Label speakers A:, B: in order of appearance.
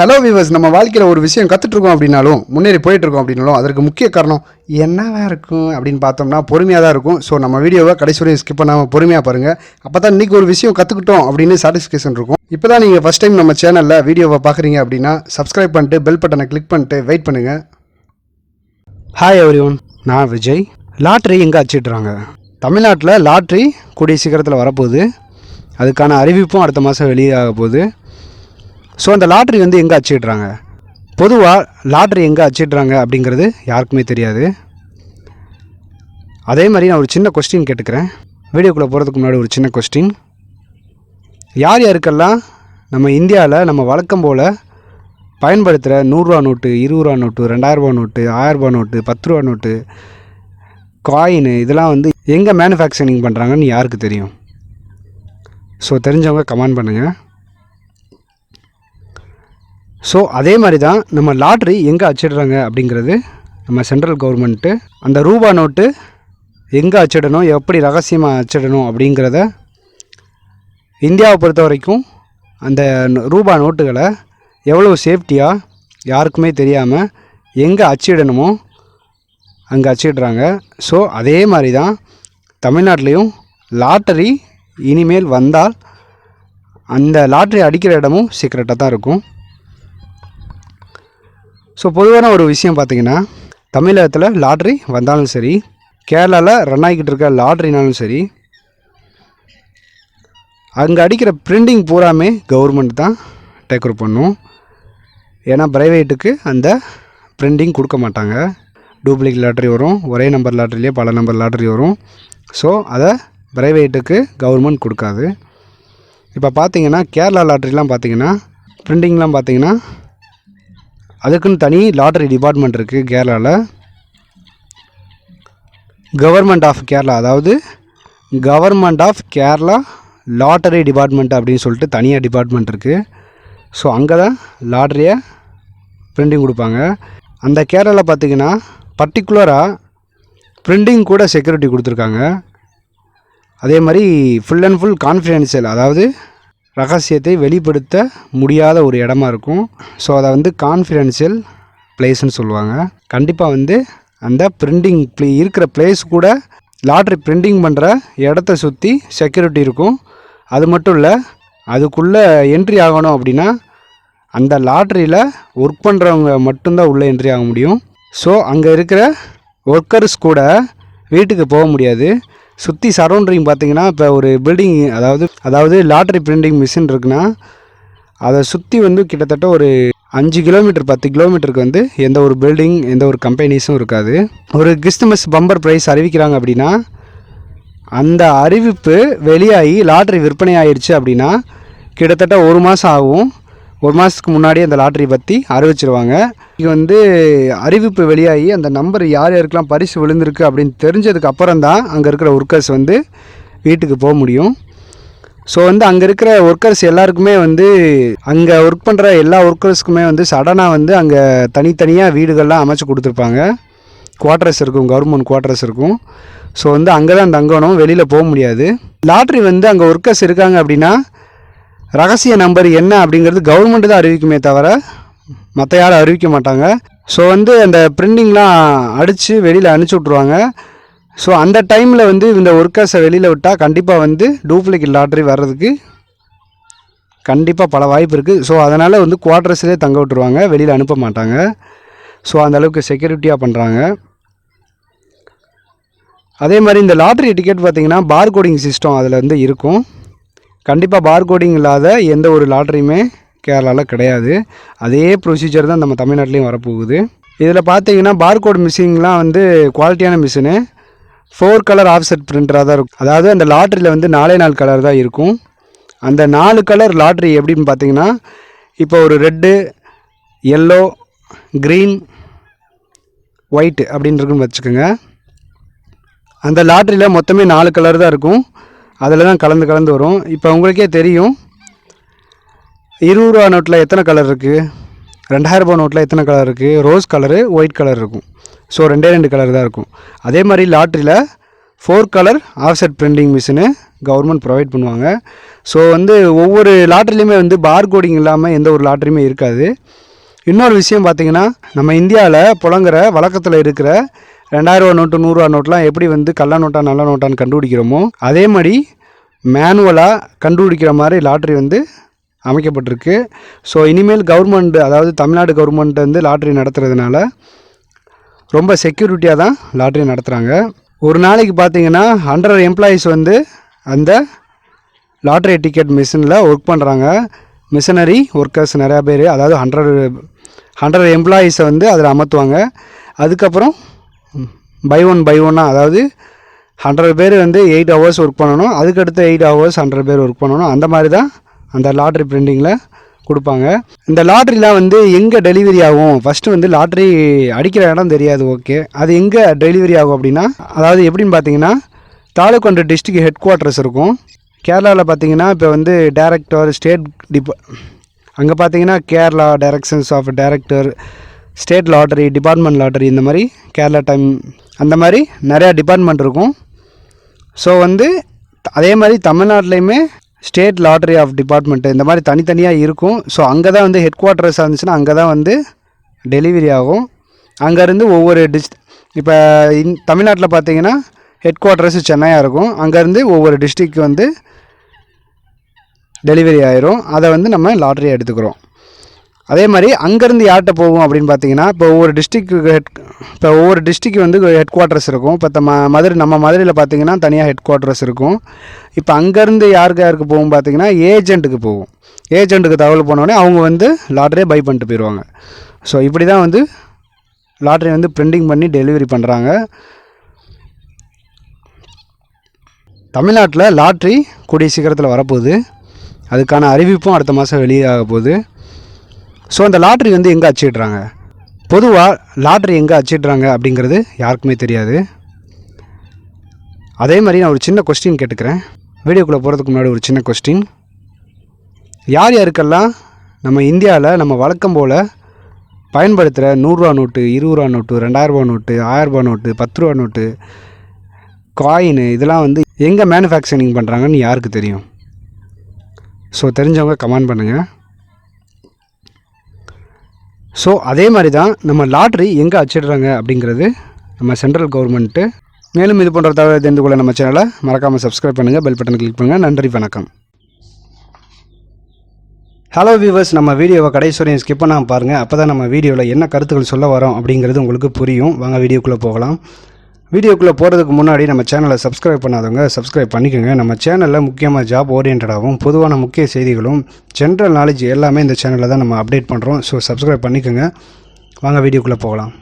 A: Hello viewers நம்ம வாழ்க்கையில் ஒரு விஷயம் கற்றுட்ருக்கோம் அப்படின்னாலும் முன்னேறி போயிட்டுருக்கோம் அப்படின்னாலும் அதற்கு முக்கிய காரணம் என்னவா இருக்கும் அப்படின்னு பார்த்தோம்னா பொறுமையாக தான் இருக்கும். ஸோ நம்ம வீடியோவை கடைசி வரையும் ஸ்கிப் பண்ணாமல் பொறுமையாக பாருங்கள் அப்போ தான் இன்றைக்கி ஒரு விஷயம் கற்றுக்கிட்டோம் அப்படின்னு சாட்டிஸ்ஃபேஷன் இருக்கும். இப்போ தான் நீங்கள் ஃபஸ்ட் டைம் நம்ம சேனலில் வீடியோவை பார்க்குறீங்க அப்படின்னா சப்ஸ்கிரைப் பண்ணிட்டு பெல் பட்டனை கிளிக் பண்ணிட்டு வெயிட் பண்ணுங்கள் ஹாய் எவ்ரி ஒன் நான் விஜய். லாட்ரி எங்கே அச்சிடுறாங்க? தமிழ்நாட்டில் லாட்ரி கூடிய சீக்கிரத்தில் வரப்போகுது. அதுக்கான அறிவிப்பும் அடுத்த மாதம் வெளியாக போகுது. ஸோ அந்த லாட்ரி வந்து எங்கே அச்சிடுறாங்க? பொதுவாக லாட்ரி எங்கே அச்சிடுறாங்க அப்படிங்கிறது யாருக்குமே தெரியாது. அதே மாதிரி நான் ஒரு சின்ன கொஸ்டின் கேட்டுக்கிறேன். வீடியோக்குள்ளே போகிறதுக்கு முன்னாடி ஒரு சின்ன கொஸ்டின் யார் யாருக்கெல்லாம் நம்ம இந்தியாவில் நம்ம வழக்கம் போல் பயன்படுத்துகிற நூறுரூவா நோட்டு இருபது ரூபா நோட்டு ரெண்டாயிரரூபா நோட்டு ஆயிரரூபா நோட்டு பத்து ரூபா நோட்டு காயின் இதெல்லாம் வந்து எங்கே மேனுஃபேக்சரிங் பண்ணுறாங்கன்னு யாருக்கு தெரியும்? ஸோ தெரிஞ்சவங்க கமெண்ட் பண்ணுங்கள் ஸோ அதே மாதிரி தான் நம்ம லாட்ரி எங்கே அச்சிடுறாங்க அப்படிங்கிறது நம்ம சென்ட்ரல் கவர்மெண்ட்டு அந்த ரூபா நோட்டு எங்கே அச்சிடணும் எப்படி ரகசியமாக அச்சிடணும் அப்படிங்கிறத இந்தியாவை பொறுத்த வரைக்கும் அந்த ரூபா நோட்டுகளை எவ்வளோ சேஃப்டியாக யாருக்குமே தெரியாமல் எங்கே அச்சிடணுமோ அங்கே அச்சிடுறாங்க. ஸோ அதே மாதிரி தான் தமிழ்நாட்டிலையும் லாட்டரி இனிமேல் வந்தால் அந்த லாட்ரி அடிக்கிற இடமும் சீக்ரெட்டாக தான் இருக்கும். ஸோ பொதுவான ஒரு விஷயம் பார்த்தீங்கன்னா தமிழகத்தில் லாட்ரி வந்தாலும் சரி கேரளாவில் ரன் ஆகிக்கிட்டு இருக்க லாட்ரினாலும் சரி அங்கே அடிக்கிற பிரிண்டிங் பூராமே கவர்மெண்ட் தான் டேக் பண்ணும். ஏன்னா ப்ரைவேட்டுக்கு அந்த பிரிண்டிங் கொடுக்க மாட்டாங்க. டூப்ளிகேட் லாட்ரி வரும் ஒரே நம்பர் லாட்ரிலேயே பல நம்பர் லாட்ரி வரும். ஸோ அதை ப்ரைவேட்டுக்கு கவர்மெண்ட் கொடுக்காது. இப்போ பார்த்தீங்கன்னா கேரளா லாட்ரிலாம் பார்த்தீங்கன்னா பிரிண்டிங்லாம் பார்த்தீங்கன்னா அதுக்குன்னு தனி லாட்டரி டிபார்ட்மெண்ட் இருக்குது கேரளாவில் கவர்மெண்ட் ஆஃப் கேரளா அதாவது government of Kerala lottery department அப்படின்னு சொல்லிட்டு தனியாக டிபார்ட்மெண்ட் இருக்குது ஸோ அங்கே தான் லாட்ரியை பிரிண்டிங் கொடுப்பாங்க. அந்த கேரளாவில் பார்த்தீங்கன்னா பர்டிகுலராக பிரிண்டிங் கூட செக்யூரிட்டி கொடுத்துருக்காங்க. அதே மாதிரி ஃபுல் அண்ட் ஃபுல் கான்ஃபிடென்ஷியல் அதாவது ரகசியத்தை வெளிப்படுத்த முடியாத ஒரு இடமா இருக்கும். ஸோ அதை வந்து கான்ஃபிடென்ஷியல் பிளேஸ்ன்னு சொல்லுவாங்க. கண்டிப்பாக வந்து அந்த பிரிண்டிங் இருக்கிற பிளேஸ் கூட லாட்ரி பிரிண்டிங் பண்ணுற இடத்த சுற்றி செக்யூரிட்டி இருக்கும். அது மட்டும் இல்லை அதுக்குள்ளே என்ட்ரி ஆகணும் அப்படின்னா அந்த லாட்ரியில் ஒர்க் பண்ணுறவங்க மட்டும்தான் உள்ளே என்ட்ரி ஆக முடியும். ஸோ அங்கே இருக்கிற ஒர்க்கர்ஸ் கூட வீட்டுக்கு போக முடியாது. சுற்றி சரௌண்டிங் பார்த்தீங்கன்னா இப்போ ஒரு பில்டிங் அதாவது அதாவது லாட்ரி பிரிண்டிங் மிஷின் இருக்குன்னா அதை சுற்றி வந்து கிட்டத்தட்ட ஒரு அஞ்சு கிலோமீட்டர் பத்து கிலோமீட்டருக்கு வந்து எந்த ஒரு பில்டிங் எந்த ஒரு கம்பெனிஸும் இருக்காது. ஒரு கிறிஸ்துமஸ் பம்பர் ப்ரைஸ் அறிவிக்கிறாங்க அப்படின்னா அந்த அறிவிப்பு வெளியாகி லாட்ரி விற்பனை ஆயிடுச்சு அப்படின்னா கிட்டத்தட்ட ஒரு மாதம் ஆகும். ஒரு மாதத்துக்கு முன்னாடி அந்த லாட்ரி பற்றி அறிவிச்சிருவாங்க. இது வந்து அறிவிப்பு வெளியாகி அந்த நம்பர் யார் யாருக்கெல்லாம் பரிசு விழுந்திருக்கு அப்படின்னு தெரிஞ்சதுக்கு அப்புறம் தான் அங்கே இருக்கிற ஒர்க்கர்ஸ் வந்து வீட்டுக்கு போக முடியும். ஸோ வந்து அங்கே இருக்கிற ஒர்க்கர்ஸ் எல்லாருக்குமே வந்து அங்கே ஒர்க் பண்ணுற எல்லா ஒர்க்கர்ஸ்க்குமே வந்து சடனாக வந்து அங்கே தனித்தனியாக வீடுகள்லாம் அமைச்சு கொடுத்துருப்பாங்க. குவார்டர்ஸ் இருக்கும் கவர்மெண்ட் குவார்டர்ஸ் இருக்கும். ஸோ வந்து அங்கே தான் தங்கணும் வெளியில் போக முடியாது. லாட்ரி வந்து அங்கே ஒர்க்கர்ஸ் இருக்காங்க அப்படின்னா ரகசிய நம்பர் என்ன அப்படிங்கிறது கவர்மெண்ட் தான் அறிவிக்குமே தவிர மற்ற யாரும் அறிவிக்க மாட்டாங்க. ஸோ வந்து அந்த பிரிண்டிங்லாம் அடித்து வெளியில் அனுப்பிச்சி விட்ருவாங்க ஸோ அந்த டைமில் வந்து இந்த ஒர்க்கர்ஸை வெளியில் விட்டால் கண்டிப்பாக வந்து டூப்ளிகேட் லாட்ரி வர்றதுக்கு கண்டிப்பாக பல வாய்ப்பு இருக்குது ஸோ அதனால் வந்து குவார்டர்ஸ்லேயே தங்க விட்டுருவாங்க. வெளியில் அனுப்ப மாட்டாங்க. ஸோ அந்தளவுக்கு செக்யூரிட்டியாக பண்ணுறாங்க அதே மாதிரி இந்த லாட்ரி டிக்கெட் பார்த்தீங்கன்னா பார்கோடிங் சிஸ்டம் அதில் வந்து இருக்கும். கண்டிப்பாக பார்கோடிங் இல்லாத எந்த ஒரு லாட்ரியுமே கேரளாவில் கிடையாது. அதே ப்ரொசீஜர் தான் நம்ம தமிழ்நாட்டிலையும் வரப்போகுது. இதில் பார்த்தீங்கன்னா பார்கோட் மிஷின்லாம் வந்து குவாலிட்டியான மிஷினு ஃபோர் கலர் ஆஃப்செட் பிரிண்டராக தான் இருக்கும். அதாவது அந்த லாட்ரியில் வந்து நாலே நாலு கலர் தான் இருக்கும். அந்த நாலு கலர் லாட்ரி எப்படின்னு பார்த்தீங்கன்னா இப்போ ஒரு ரெட்டு எல்லோ க்ரீன் ஒயிட் அப்படின்னு இருக்குன்னு வச்சுக்கோங்க. அந்த லாட்ரியில் மொத்தமே நாலு கலர் தான் இருக்கும். அதில் தான் கலந்து கலந்து வரும். இப்போ உங்களுக்கே தெரியும். இருபது ரூபா நோட்டில் எத்தனை கலர் இருக்குது ரெண்டாயிரம் ரூபா நோட்டில் எத்தனை கலர் இருக்குது ரோஸ் கலரு ஒயிட் கலர் இருக்கும். ஸோ ரெண்டே ரெண்டு கலர் தான் இருக்கும். அதே மாதிரி லாட்ரியில் four colour offset printing machine government provide பண்ணுவாங்க. ஸோ வந்து ஒவ்வொரு லாட்ரிலையுமே வந்து பார் கோடிங் இல்லாமல் எந்த ஒரு லாட்ரியுமே இருக்காது. இன்னொரு விஷயம் பார்த்தீங்கன்னா நம்ம இந்தியாவில் புழங்குற வழக்கத்தில் இருக்கிற ரெண்டாயிரரூவா நோட்டு நூறுரூவா நோட்லாம் எப்படி வந்து கள்ள நோட்டா நல்ல நோட்டான்னு கண்டுபிடிக்கிறோமோ அதே மாதிரி மேனுவலாக கண்டுபிடிக்கிற மாதிரி லாட்ரி வந்து அமைக்கப்பட்டிருக்கு. ஸோ இனிமேல் கவர்மெண்ட் அதாவது தமிழ்நாடு கவர்மெண்ட் வந்து லாட்ரி நடத்துறதுனால ரொம்ப செக்யூரிட்டியாக தான் லாட்ரி நடத்துகிறாங்க ஒரு நாளைக்கு பார்த்தீங்கன்னா ஹண்ட்ரட் எம்ப்ளாயீஸ் வந்து அந்த லாட்ரி டிக்கெட் மிஷினில் ஒர்க் பண்ணுறாங்க மிஷினரி ஒர்க்கர்ஸ் நிறையா பேர் அதாவது ஹண்ட்ரட் ஹண்ட்ரட் எம்ப்ளாயீஸை வந்து அதில் அமர்த்துவாங்க. அதுக்கப்புறம் பை ஒன் பை ஒன்னாக அதாவது ஹண்ட்ரட் பேர் வந்து எயிட் ஹவர்ஸ் ஒர்க் பண்ணணும். அதுக்கடுத்து எயிட் ஹவர்ஸ் ஹண்ட்ரட் பேர் ஒர்க் பண்ணணும். அந்த மாதிரி தான் அந்த லாட்ரி பிரிண்டிங்கில் கொடுப்பாங்க. இந்த லாட்ரிலாம் வந்து எங்கே டெலிவரி ஆகும்? ஃபஸ்ட்டு வந்து லாட்ரி அடிக்கிற இடம் தெரியாது ஓகே அது எங்கே டெலிவரி ஆகும் அப்படின்னா அதாவது எப்படின்னு பார்த்தீங்கன்னா தாலுக்கொண்டு டிஸ்ட்ரிக்ட் ஹெட் குவார்ட்டர்ஸ் இருக்கும். கேரளாவில் பார்த்தீங்கன்னா இப்போ வந்து டேரக்டர் ஸ்டேட் டிப அங்கே பார்த்தீங்கன்னா Kerala directions of director state lottery department lottery இந்த மாதிரி கேரளா டைம் அந்த மாதிரி நிறையா டிபார்ட்மெண்ட் இருக்கும். ஸோ வந்து அதே மாதிரி தமிழ்நாட்டிலையுமே ஸ்டேட் லாட்டரி ஆஃப் டிபார்ட்மெண்ட்டு இந்த மாதிரி தனித்தனியாக இருக்கும். ஸோ அங்கே தான் வந்து ஹெட் குவார்ட்டர்ஸாக இருந்துச்சுன்னா அங்கே தான் வந்து டெலிவரி ஆகும். அங்கேருந்து ஒவ்வொரு டிஸ்ட் இப்போ இந் தமிழ்நாட்டில் பார்த்தீங்கன்னா ஹெட் குவார்ட்டர்ஸ் சென்னையாக இருக்கும். அங்கேருந்து ஒவ்வொரு டிஸ்ட்ரிக் வந்து டெலிவரி ஆயிரும். அதை வந்து நம்ம லாட்டரியாக எடுத்துக்கிறோம். அதே மாதிரி அங்கேருந்து யார்கிட்ட போகும் அப்படின்னு பார்த்தீங்கன்னா இப்போ ஒவ்வொரு டிஸ்ட்ரிக்கு ஹெட் இப்போ ஒவ்வொரு டிஸ்ட்ரிக் வந்து ஹெட் குவார்ட்டர்ஸ் இருக்கும். இப்போ ம மதுரை நம்ம மதுரையில் பார்த்தீங்கன்னா தனியாக ஹெட் குவார்ட்டர்ஸ் இருக்கும். இப்போ அங்கேருந்து யாருக்கு யாருக்கு போகும் பார்த்தீங்கன்னா ஏஜென்ட்டுக்கு போகும் ஏஜென்ட்டுக்கு தகவல் போனோடனே அவங்க வந்து லாட்ரியே பை பண்ணிட்டு போயிடுவாங்க. ஸோ இப்படி தான் வந்து லாட்ரி வந்து பிரிண்டிங் பண்ணி டெலிவரி பண்ணுறாங்க தமிழ்நாட்டில் லாட்ரி கூடிய சீக்கிரத்தில் வரப்போகுது. அதுக்கான அறிவிப்பும் அடுத்த மாதம் வெளியாக போகுது. ஸோ அந்த லாட்ரி வந்து எங்கே அச்சிடுறாங்க? பொதுவாக லாட்ரி எங்கே அச்சிடுறாங்க அப்படிங்கிறது யாருக்குமே தெரியாது. அதே மாதிரி நான் ஒரு சின்ன கொஸ்டின் கேட்டுக்கிறேன். வீடியோக்குள்ளே போகிறதுக்கு முன்னாடி ஒரு சின்ன கொஸ்டின் யார் யாருக்கெல்லாம் நம்ம இந்தியாவில் நம்ம வழக்கம் போல் பயன்படுத்துகிற நூறுரூவா நோட்டு இருபது ரூபா நோட்டு ரெண்டாயிரரூபா நோட்டு ஆயிரரூபா நோட்டு பத்து ரூபா நோட்டு காயின் இதெல்லாம் வந்து எங்கே மேனுஃபேக்சரிங் பண்ணுறாங்கன்னு யாருக்கு தெரியும்? ஸோ தெரிஞ்சவங்க கமெண்ட் பண்ணுங்கள் ஸோ அதே மாதிரி தான் நம்ம லாட்ரி எங்கே அச்சிடுறாங்க அப்படிங்கிறது நம்ம சென்ட்ரல் கவர்மெண்ட்டு மேலும் இது போன்ற தகவலை தெரிந்து கொள்ள நம்ம சேனலை மறக்காமல் சப்ஸ்கிரைப் பண்ணுங்கள் பெல் பட்டன் கிளிக் பண்ணுங்கள் நன்றி வணக்கம். ஹலோ வியூவர்ஸ் நம்ம வீடியோவை கடைசி வரையும் ஸ்கிப் பண்ணாமல் பாருங்கள் அப்போ தான் நம்ம வீடியோவில் என்ன கருத்துக்கள் சொல்ல வரோம் அப்படிங்கிறது உங்களுக்கு புரியும். வாங்க வீடியோக்குள்ளே போகலாம். வீடியோக்குள்ளே போகிறதுக்கு முன்னாடி நம்ம சேனலை சப்ஸ்கிரைப் பண்ணாதவங்க சப்ஸ்கிரைப் பண்ணிக்கோங்க. நம்ம சேனலில் முக்கியமாக ஜாப் ஓரியன்டாகவும் பொதுவான முக்கிய செய்திகளும் ஜென்ரல் நாலேஜ் எல்லாமே இந்த சேனலில் தான் நம்ம அப்டேட் பண்ணுறோம் ஸோ சப்ஸ்கிரைப் பண்ணிக்கோங்க. வாங்க வீடியோக்குள்ளே போகலாம்.